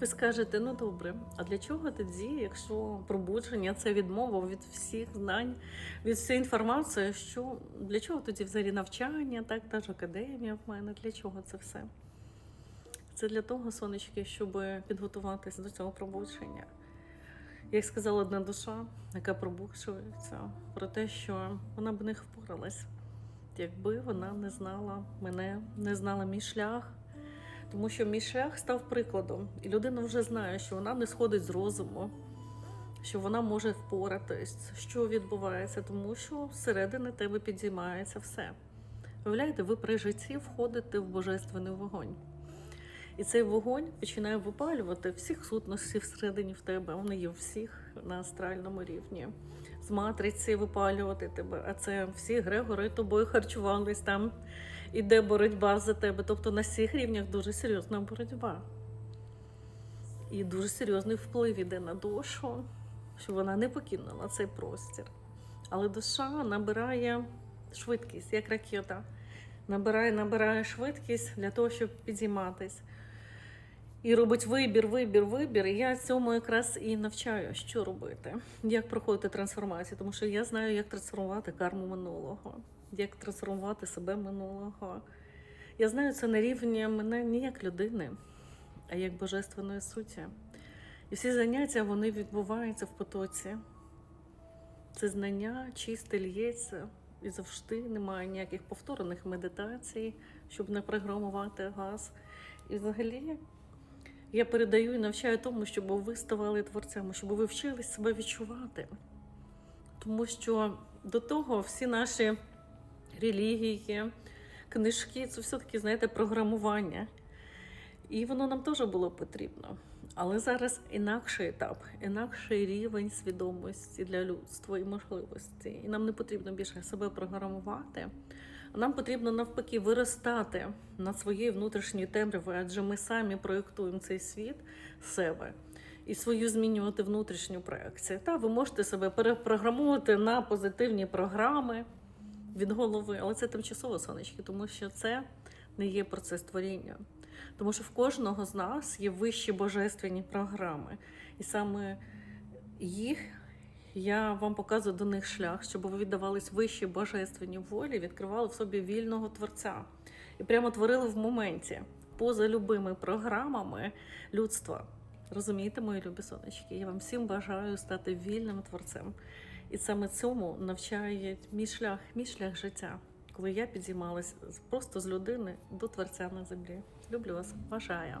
Ви скажете, ну добре, а для чого тоді, якщо пробудження це відмова від всіх знань, від всієї інформації, що для чого тоді взагалі навчання, так та ж академія в мене, для чого це все? Це для того, сонечки, щоб підготуватися до цього пробудження. Як сказала одна душа, яка пробуджується, про те, що вона б не впоралась, якби вона не знала мене, не знала мій шлях. Тому що мій став прикладом, і людина вже знає, що вона не сходить з розуму, що вона може впоратись, що відбувається, тому що всередини тебе підіймається все. Виявляєте, ви при житті входите в божественний вогонь. І цей вогонь починає випалювати всіх сутностей всередині в тебе. Вони є всіх на астральному рівні. З матриці випалювати тебе. А це всі Грегори тобою харчувались там. Іде боротьба за тебе. Тобто на всіх рівнях дуже серйозна боротьба. І дуже серйозний вплив іде на душу, що вона не покинула цей простір. Але душа набирає швидкість, як ракета. Набирає, набирає швидкість для того, щоб підійматись. І робить вибір, вибір, вибір. І я цьому якраз і навчаю, що робити, як проходити трансформацію, тому що я знаю, як трансформувати карму минулого, як трансформувати себе минулого. Я знаю це на рівні мене не як людини, а як божественної суті. І всі заняття вони відбуваються в потоці. Це знання чисте лється, і завжди немає ніяких повторених медитацій, щоб не програмувати газ. І взагалі я передаю і навчаю тому, щоб ви ставали творцями, щоб ви вчились себе відчувати. Тому що до того всі наші релігії, книжки це все-таки, знаєте, програмування. І воно нам теж було потрібно. Але зараз інакший етап, інакший рівень свідомості для людства і можливості. І нам не потрібно більше себе програмувати. Нам потрібно навпаки виростати над своєю внутрішньою темрявою, адже ми самі проєктуємо цей світ себе і свою змінювати внутрішню проекцію. Та ви можете себе перепрограмувати на позитивні програми від голови, але це тимчасово сонечки, тому що це не є процес творіння. Тому що в кожного з нас є вищі божественні програми, і саме їх я вам показую до них шлях, щоб ви віддавались вищій божественній волі, відкривали в собі вільного творця і прямо творили в моменті поза любими програмами людства. Розумієте, мої любі сонечки? Я вам всім бажаю стати вільним творцем. І саме цьому навчає мій шлях, мій шлях життя, коли я підіймалась просто з людини до творця на землі. Люблю вас, бажаю.